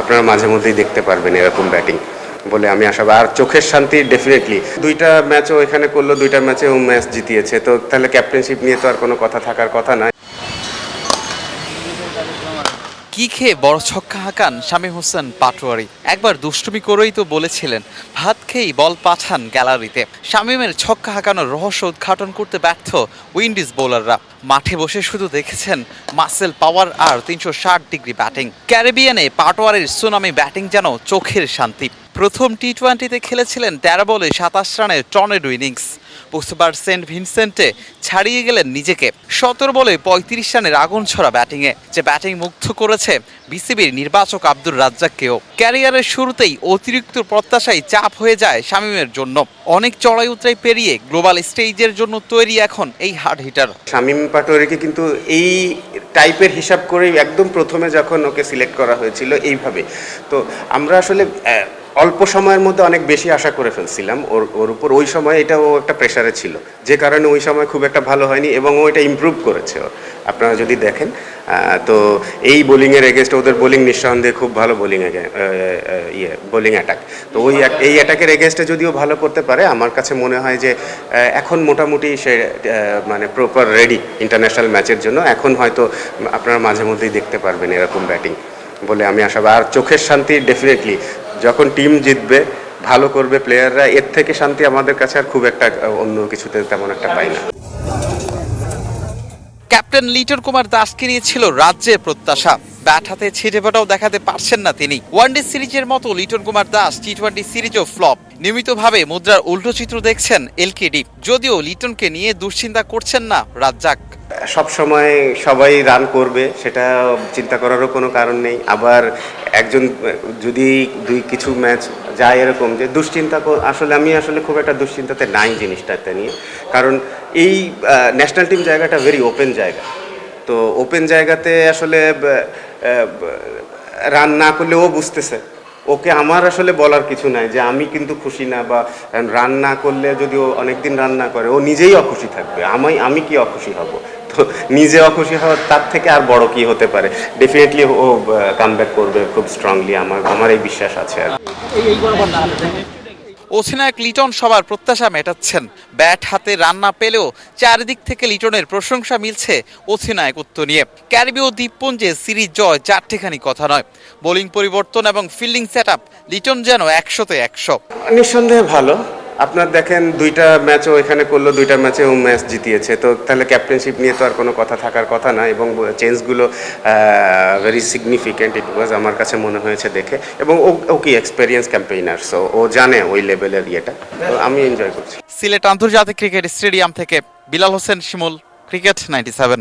আপনারা মাঝে মধ্যেই দেখতে পারবেন এরকম ব্যাটিং বলে আমি আশাবাদ। আর চোখের শান্তি ডেফিনেটলি দুইটা ম্যাচও এখানে করল, দুইটা ম্যাচে ও ম্যাচ জিতিয়েছে। তো তাহলে ক্যাপ্টেনশিপ নিয়ে তো আর কোনো কথা থাকার কথা না কি খেয়ে বড় ছক্কা হাঁকান শামীম হোসেন পাটোয়ারি? একবার দুষ্টুমি করেই তো বলেছিলেন, ভাত খেয়েই বল পাঠান গ্যালারিতে। শামীমের ছক্কা হাঁকানোর রহস্য উদ্ঘাটন করতে ব্যর্থ উইন্ডিজ বোলাররা। মাঠে বসে শুধু দেখেছেন মাসেল পাওয়ার আর তিনশো ষাট ডিগ্রি ব্যাটিং। ক্যারিবিয়ানে পাটোয়ারির সুনামি ব্যাটিং যেন চোখের শান্তি। প্রথম টি টোয়েন্টিতে খেলেছিলেন তেরো বলে সাতাশ রানের টর্নেডো ইনিংস। বুধবার সেন্ট ভিনসেন্টে ছাড়িয়ে গেলেন নিজেকে। সতেরো বলে পঁয়ত্রিশ রানের আগুন ছড়া ব্যাটিংয়ে, যে ব্যাটিং মুগ্ধ করেছে বিসিবির নির্বাচক আব্দুর রাজ্জাককেও। ক্যারিয়ারের শুরুতেই অতিরিক্ত প্রত্যাশায় চাপ হয়ে যায় শামীমের জন্য। অনেক চড়াই উতরাই পেরিয়ে গ্লোবাল স্টেজের জন্য তৈরি এখন এই হার্ড হিটার। শামীম পাটোয়ারিকে কিন্তু এই টাইপের হিসাব করেই একদম প্রথমে যখন ওকে সিলেক্ট করা হয়েছিল এইভাবে। তো আমরা আসলে অল্প সময়ের মধ্যে অনেক বেশি আশা করে ফেলছিলাম ওর ওর উপর। ওই সময় এটা ও একটা প্রেশারে ছিল। যে কারণে ওই সময় খুব একটা ভালো হয়নি এবং ও এটা ইমপ্রুভ করেছে ও। আপনারা যদি দেখেন তো এই বোলিংয়ের এগেনস্ট ওদের বোলিং নিঃসন্দেহে খুব ভালো বোলিং ইয়ে বোলিং অ্যাটাক তো ওই এই অ্যাটাকের এগেনস্টে যদিও ভালো করতে পারে, আমার কাছে মনে হয় যে এখন মোটামুটি সে মানে প্রপার রেডি ইন্টারন্যাশনাল ম্যাচের জন্য। এখন হয়তো আপনারা মাঝে মধ্যেই দেখতে পারবেন এরকম ব্যাটিং বলে আমি আশাবাদ। আর চোখের শান্তি ডেফিনেটলি যখন টিম জিতবে, ভালো করবে প্লেয়াররা এর থেকে শান্তি আমাদের কাছে আর খুব একটা অন্য কিছুতে তেমন একটা পাই না। ক্যাপ্টেন লিটন কুমার দাসকে নিয়ে ছিল রাজ্যের প্রত্যাশা। ব্যাট হাতে ছিটে ফোটাও দেখাতে পারছেন না তিনি। ওয়ানডে সিরিজের মতো লিটন কুমার দাস টি টোয়েন্টি সিরিজও ফ্লপ। নিয়মিতভাবে মুদ্রার উল্টো চিত্র দেখছেন এলকেডি যদিও লিটনকে নিয়ে দুশ্চিন্তা করছেন না রাজ্জাক। সব সময় সবাই রান করবে, সেটা চিন্তা করারও কোনো কারণ নেই। আবার একজন, যদি দুই কিছু ম্যাচ যায় এরকম যে দুশ্চিন্তা আসলে আমি আসলে খুব একটা দুশ্চিন্তাতে নাই জিনিসটাতে নিয়ে। কারণ এই ন্যাশনাল টিম জায়গাটা ভেরি ওপেন জায়গা। তো ওপেন জায়গাতে আসলে রান না করলে ও বুঝতেছে। ওকে আমার আসলে বলার কিছু নাই যে আমি কিন্তু খুশি না বা রান্না করলে যদি ও অনেকদিন রান্না করে, ও নিজেই অখুশি থাকবে। আমি আমি কি অখুশি হব? তো নিজে অখুশি হওয়ার তার থেকে আর বড় কি হতে পারে? ডেফিনেটলি ও কাম করবে খুব স্ট্রংলি আমার আমার এই বিশ্বাস আছে আর। অধিনায়ক লিটন সবার প্রত্যাশা মেটাচ্ছেন। ব্যাট হাতে রান্না পেলেও চারিদিক থেকে লিটনের প্রশংসা মিলছে অধিনায়কত্ব নিয়ে। ক্যারিবীয় দ্বীপপুঞ্জে সিরিজ জয় চারটেখানি কথা নয়। বোলিং পরিবর্তন এবং ফিল্ডিং সেট লিটন যেন একশোতে একশো। নিঃসন্দেহে ভালো। আপনার দেখেন, দুইটা ম্যাচও এখানে করল, দুইটা ম্যাচে ও ম্যাচ জিতিয়েছে। তো তাহলে ক্যাপ্টেনশিপ নিয়ে তো আর কোনো কথা থাকার কথা না এবং চেঞ্জগুলো ভেরি সিগনিফিক্যান্ট ইট ওয়াজ আমার কাছে মনে হয়েছে দেখে। এবং ও ও কি এক্সপেরিয়েন্স ক্যাম্পেইনার সো ও জানে ওই লেভেলের ইয়েটা। তো আমি এনজয় করছি। সিলেট আন্তর্জাতিক ক্রিকেট স্টেডিয়াম থেকে Bilal Hossain Shimul, cricket ninety seven